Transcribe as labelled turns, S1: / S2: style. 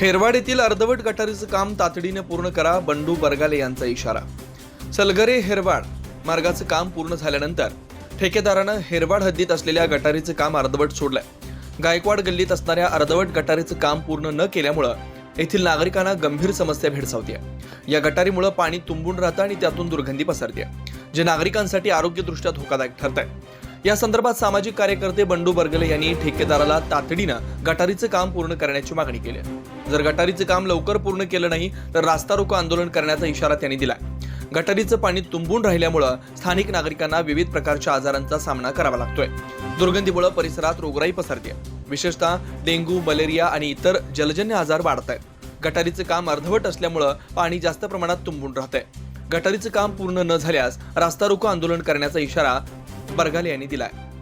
S1: हेरवाड येथील अर्धवट गटारीचं काम तातडीने पूर्ण करा बंडू बरगाले यांचा इशारा. सलगरे हेरवाड मार्गाचं काम पूर्ण झाल्यानंतर ठेकेदारानं हेरवाड हद्दीत असलेल्या गटारीचं काम अर्धवट सोडलंय. गायकवाड गल्लीत असणाऱ्या अर्धवट गटारीचं काम पूर्ण न केल्यामुळं येथील नागरिकांना गंभीर समस्या भेडसावते या गटारीमुळे पाणी तुंबून राहतं आणि त्यातून दुर्गंधी पसरते जे नागरिकांसाठी आरोग्यदृष्ट्या धोकादायक ठरत आहे या संदर्भात सामाजिक कार्यकर्ते बंडू बर्गले यांनी ठेकेदाराला तातडीनं गटारीचं काम पूर्ण करण्याची मागणी केली आहे. जर गटारीचं काम लवकर पूर्ण केलं नाही तर रास्ता रोको आंदोलन करण्याचा इशारा त्यांनी दिला गटारीचं पाणी तुंबून राहिल्यामुळं स्थानिक नागरिकांना विविध प्रकारच्या आजारांचा सामना करावा लागतोय. दुर्गंधीमुळे परिसरात रोगराई पसरते. विशेषतः डेंग्यू मलेरिया आणि इतर जलजन्य आजार वाढत आहेत गटारीचं काम अर्धवट असल्यामुळं पाणी जास्त प्रमाणात तुंबून राहतंय. गटारीचं काम पूर्ण न झाल्यास रास्ता रोको आंदोलन करण्याचा इशारा बरगाले यांनी दिला आहे